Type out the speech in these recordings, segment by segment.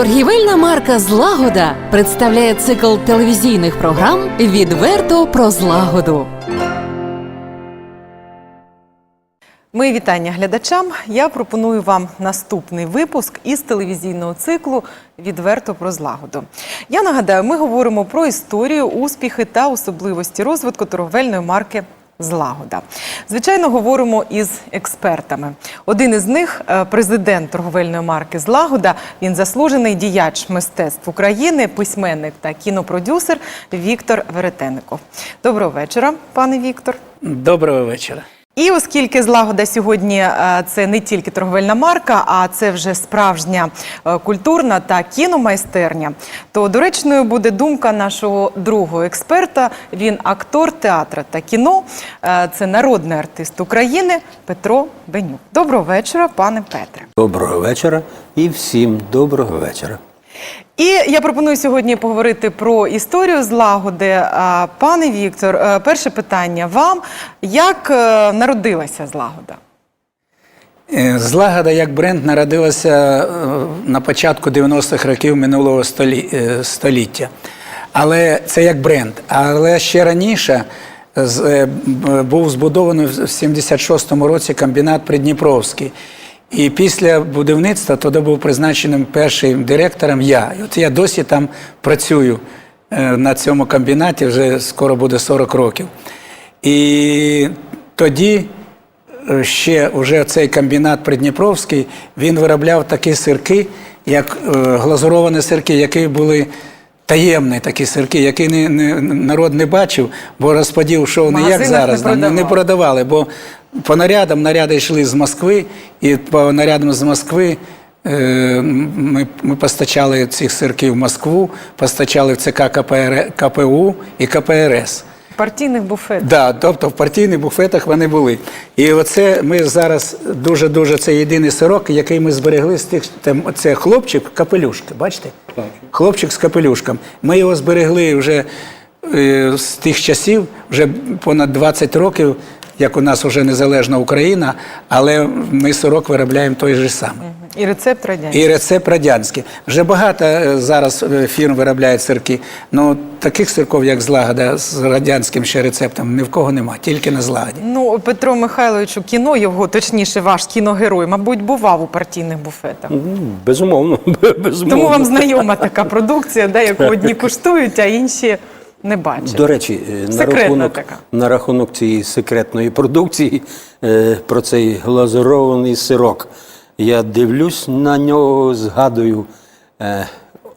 Торгівельна марка Злагода представляє цикл телевізійних програм Відверто про злагоду. Мої вітання глядачам. Я пропоную вам наступний випуск із телевізійного циклу Відверто про злагоду. Я нагадаю, ми говоримо про історію, успіхи та особливості розвитку торговельної марки. Злагода. Звичайно, говоримо із експертами. Один із них е, президент торговельної марки Злагода. Він заслужений діяч мистецтв України, письменник та кінопродюсер Віктор Веретенников. Доброго вечора, пане Віктор. Доброго вечора. І оскільки злагода сьогодні е, це не тільки торговельна марка, а це вже справжня е, культурна та кіномайстерня, то доречною буде думка нашого другого експерта. Він актор театру та кіно. Е, Це народний артист України Петро Бенюк. Доброго вечора, пане Петре. Доброго вечора і всім доброго вечора. І я пропоную сьогодні поговорити про історію злагоди. Пане Віктор, е, перше питання вам: як е, народилася злагода? Е, Злагода як бренд народилася на початку 90-х років минулого століття. Але це як бренд. Але ще раніше був збудований в 76-му році комбінат Придніпровський. І після будівництва туди був призначеним першим директором я. І от я досі там працюю е, на цьому комбінаті, вже скоро буде 40 років. І тоді е, ще вже цей комбінат Придніпровський, він виробляв такі сирки, як е, глазуровані сирки, які були таємні такі сирки, які не, не, народ не бачив, бо розподіл йшов не як зараз, не не, продавали. Бо по нарядам наряди йшли з Москви, і по нарядам з Москви е, ми, ми постачали цих сирків в Москву, постачали в ЦК КПР, КПУ і КПРС. Партійних буфетів. Да, тобто в партійних буфетах вони були. І оце ми зараз дуже-дуже це єдиний сирок, який ми зберегли з тих. Це хлопчик капелюшка, бачите? Хлопчик з капелюшком. Ми його зберегли вже е, з тих часів, вже понад 20 років, як у нас вже незалежна Україна, але ми сирок виробляємо той же самий. І рецепт радянський. І рецепт радянський. Вже багато е, зараз е, фірм виробляють сирки. Ну таких сирків, як злагода з радянським ще рецептом, ні в кого нема, тільки на злагоді. Ну, Петро Михайлович у кіно, його, точніше, ваш кіногерой, мабуть, бував у партійних буфетах. Ну, Безумовно, безумовно. Тому вам знайома така продукція, да, яку одні куштують, а інші не бачить. До речі, е, на рахунок, така. на рахунок цієї секретної продукції, е, про цей глазурований сирок. Я дивлюсь на нього, згадую е,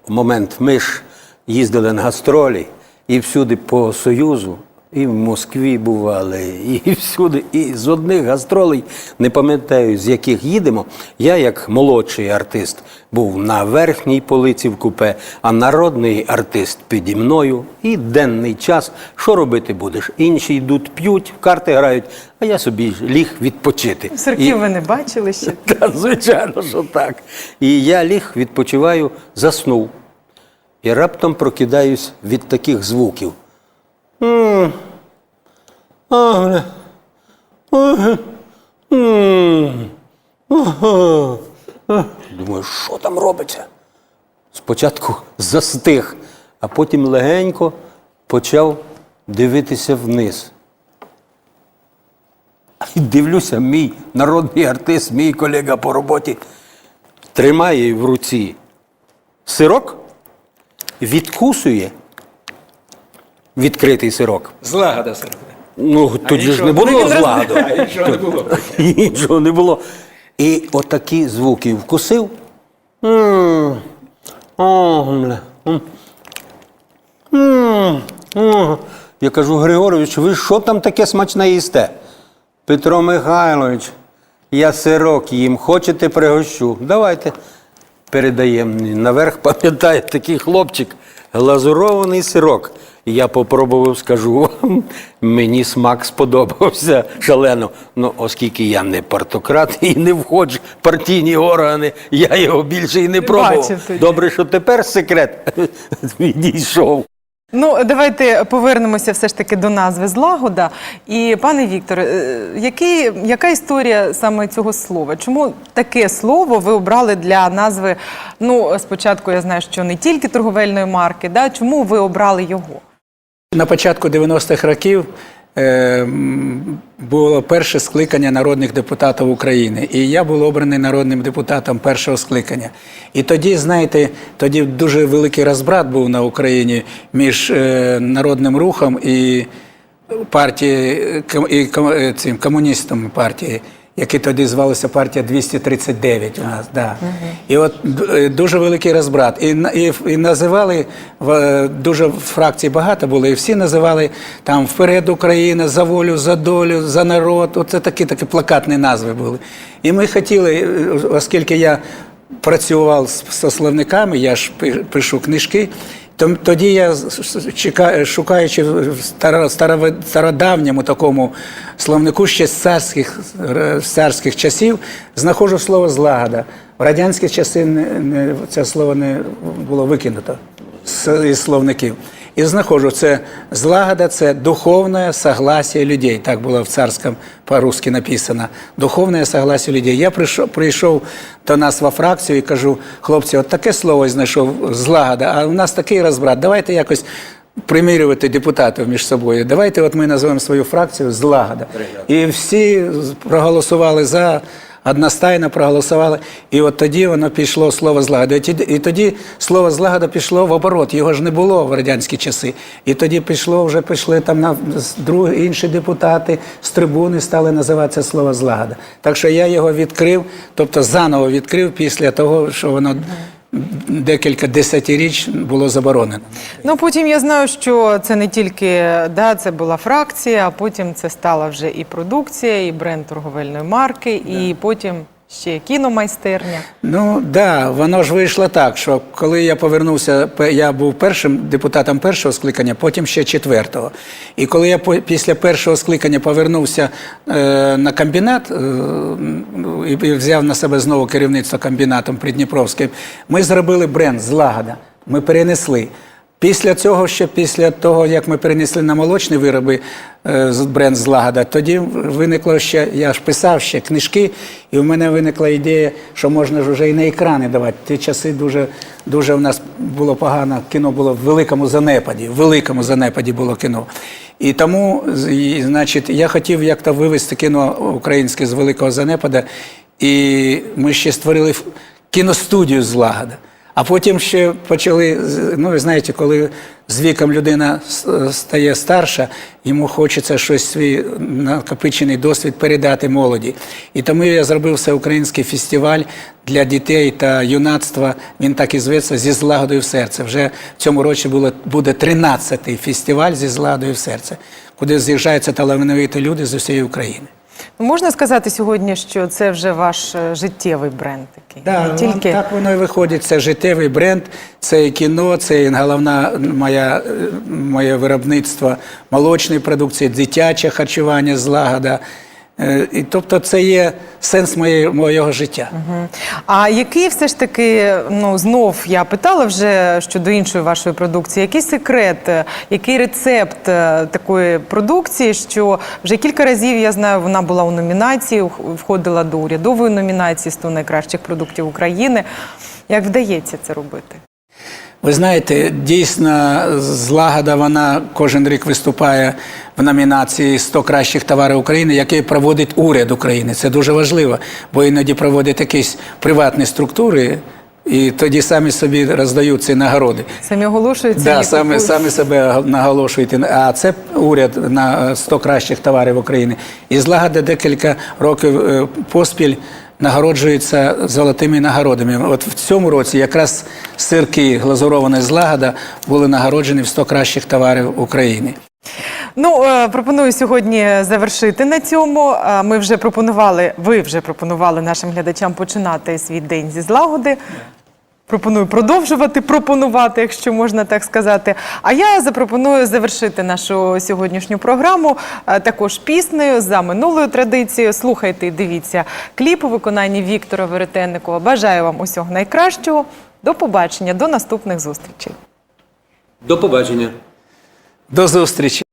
момент. Ми ж їздили на гастролі і всюди по Союзу, і в Москві бували, і всюди. І з одних гастролей, не пам'ятаю, з яких їдемо. Я, як молодший артист, був на верхній полиці в купе, а народний артист піді мною. І денний час, що робити будеш? Інші йдуть, п'ють, в карти грають, а я собі ліг відпочити. Сирків ви не бачили ще? Та, звичайно, що так. І я ліг, відпочиваю, заснув. І раптом прокидаюсь від таких звуків. Думаю, що там робиться? Спочатку застиг, а потім легенько почав дивитися вниз. І дивлюся, мій народний артист, мій колега по роботі, тримає в руці сирок, відкусує відкритий сирок. Злагода сирок. Ну, тоді ж не було Ну, злагоду. Нічого не було. Нічого не було. І отакі звуки вкусив. Я кажу, Григорович, ви що там таке смачне їсте? Петро Михайлович, я сирок їм, хочете пригощу? Давайте. Передаємо наверх, пам'ятає такий хлопчик, глазурований сирок. Я попробував, скажу вам, мені смак сподобався шалено. Ну, оскільки я не партократ і не входжу в партійні органи, я його більше і не пробував. Добре, що тепер секрет відійшов. Ну, давайте повернемося все ж таки до назви злагода. І пане Віктор, е, який, яка історія саме цього слова? Чому таке слово ви обрали для назви? Ну, спочатку я знаю, що не тільки торговельної марки, да? чому ви обрали його? На початку 90-х років було перше скликання народних депутатів України. І я був обраний народним депутатом першого скликання. І тоді, знаєте, тоді дуже великий розбрат був на Україні між е, народним рухом і партією і е, цим комуністом партії. Які тоді звалися партія 239 у нас, да. І от е, дуже великий розбрат. І, і, і називали дуже фракцій багато було, і всі називали там вперед Україна, за волю, за долю, за народ. Оце такі такі плакатні назви були. І ми хотіли, е, оскільки я працював з, з словниками, я ж пишу книжки. Тоді я, шукаючи в старо- стародавньому такому словнику ще з царських, з царських часів, знаходжу слово злагода. В радянські часи не, не, це слово не було викинуто з, із словників. І знаходжу, це злагода, це духовне согласие людей. Так було в царському по-русски написано. Духовне согласие людей. Я прийшов, прийшов до нас во фракцію і кажу, хлопці, от таке слово знайшов злагода, а у нас такий розбрат. Давайте якось примірювати депутатів між собою. Давайте от ми назвемо свою фракцію злагода. І всі проголосували за. Одностайно проголосували, і от тоді воно пішло слово злагода. І тоді слово злагода пішло в оборот. Його ж не було в радянські часи. І тоді пішло, вже пішли там на другі інші депутати з трибуни стали називатися слово злагода. Так що я його відкрив, тобто заново відкрив після того, що воно декілька десятиріч було заборонено. Ну потім я знаю, що це не тільки да, це була фракція, а потім це стала вже і продукція, і бренд торговельної марки, і потім ще кіномайстерня. Ну да, воно ж вийшло так, що коли я повернувся, я був першим депутатом першого скликання, потім ще четвертого. І коли я після першого скликання повернувся е, на комбінат е, і взяв на себе знову керівництво комбінатом Придніпровським, ми зробили бренд злагода. Ми перенесли. Після цього, ще після того, як ми перенесли на молочні вироби е, бренд злагода, тоді виникло ще, я ж писав ще книжки, і в мене виникла ідея, що можна ж вже і на екрани давати. Ті часи дуже, дуже в нас було погано, кіно було в великому занепаді, в великому занепаді було кіно. І тому, і, значить, я хотів як-то вивести кіно українське з великого занепада, і ми ще створили кіностудію злагода. А потім ще почали, ну ви знаєте, коли з віком людина стає старша, йому хочеться щось свій накопичений досвід передати молоді. І тому я зробив всеукраїнський фестиваль для дітей та юнацтва. Він так і зветься зі злагодою в серце. Вже в цьому році було, буде 13-й фестиваль зі злагодою в серце, куди з'їжджаються талановиті люди з усієї України. Ну, можна сказати сьогодні, що це вже ваш е, життєвий бренд такий. Да, не тільки так воно і виходить. Це життєвий бренд, це і кіно, це і головна моя, е, моє виробництво молочної продукції, дитяче харчування, злагода. Е, І, тобто це є сенс моєї, моєго життя. Мгм. А який все ж таки, ну знов я питала вже щодо іншої вашої продукції, який секрет, е, який рецепт е, такої продукції, що вже кілька разів я знаю, вона була у номінації, входила до урядової номінації 100 найкращих продуктів України. Як вдається це робити? Ви знаєте, дійсно, злагода вона кожен рік виступає в номінації «100 кращих товарів України, який проводить уряд України. Це дуже важливо, бо іноді проводять якісь приватні структури, і тоді самі собі роздають ці нагороди. Самі оголошуються? Да, і саме, купують? саме себе наголошуєте. А це уряд на 100 кращих товарів України. І злагода декілька років е, поспіль нагороджується золотими нагородами. От в цьому році якраз сирки глазуровані злагода були нагороджені в 100 кращих товарів України. Ну, е, пропоную сьогодні завершити на цьому. Е, Ми вже пропонували, ви вже пропонували нашим глядачам починати свій день зі злагоди. Пропоную продовжувати пропонувати, якщо можна так сказати. А я запропоную завершити нашу сьогоднішню програму е, також піснею за минулою традицією. Слухайте і дивіться кліп у виконанні Віктора Веретенникова. Бажаю вам усього найкращого. До побачення, до наступних зустрічей. До побачення. До зустрічі!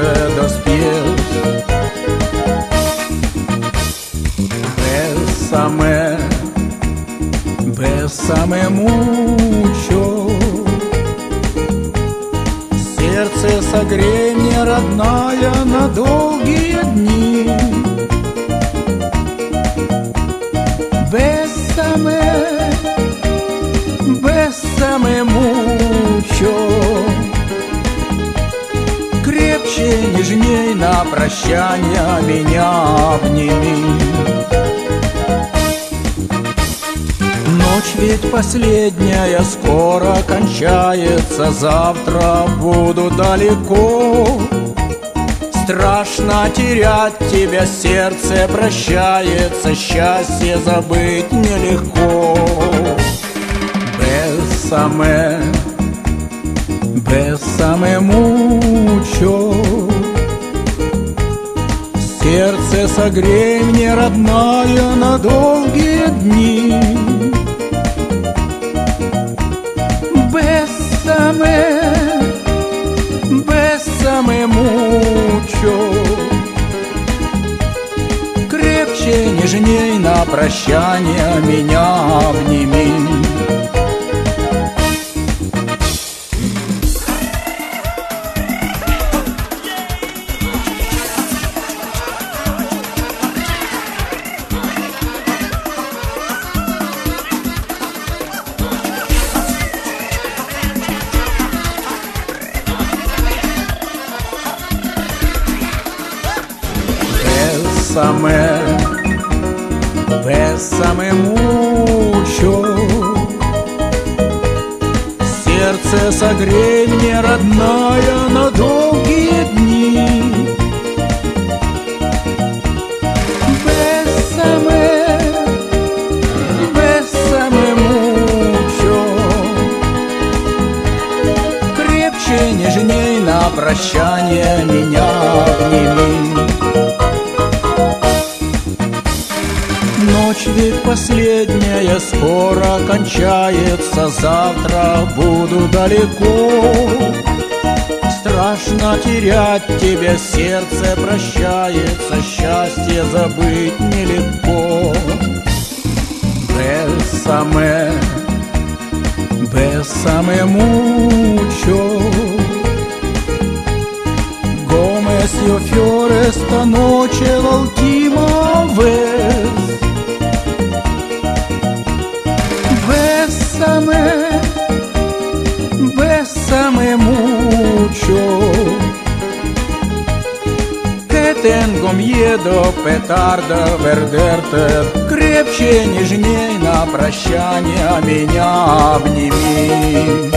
after прощание меня обними. Ночь ведь последняя скоро кончается, завтра буду далеко. Страшно терять тебя, сердце прощается, счастье забыть нелегко. Бесаме, бесаме мучо. Сердце согрей мне, родная, на долгие дни. Bésame, bésame mucho. Крепче, нежней на прощание меня обними. Bésame, bésame mucho. Сердце согрей мне, родная, на долгие дни. Bésame, bésame mucho. Крепче, нежней на прощание меня обними. Последняя скоро кончается, завтра буду далеко. Страшно терять тебя, сердце прощается, счастье забыть нелегко. Бésame, bésame mucho. Gómez io fiore esta noche la última vez. Bésame mucho. Que tengo miedo, petarda, perderte. Крепче, нежней на прощание меня обними.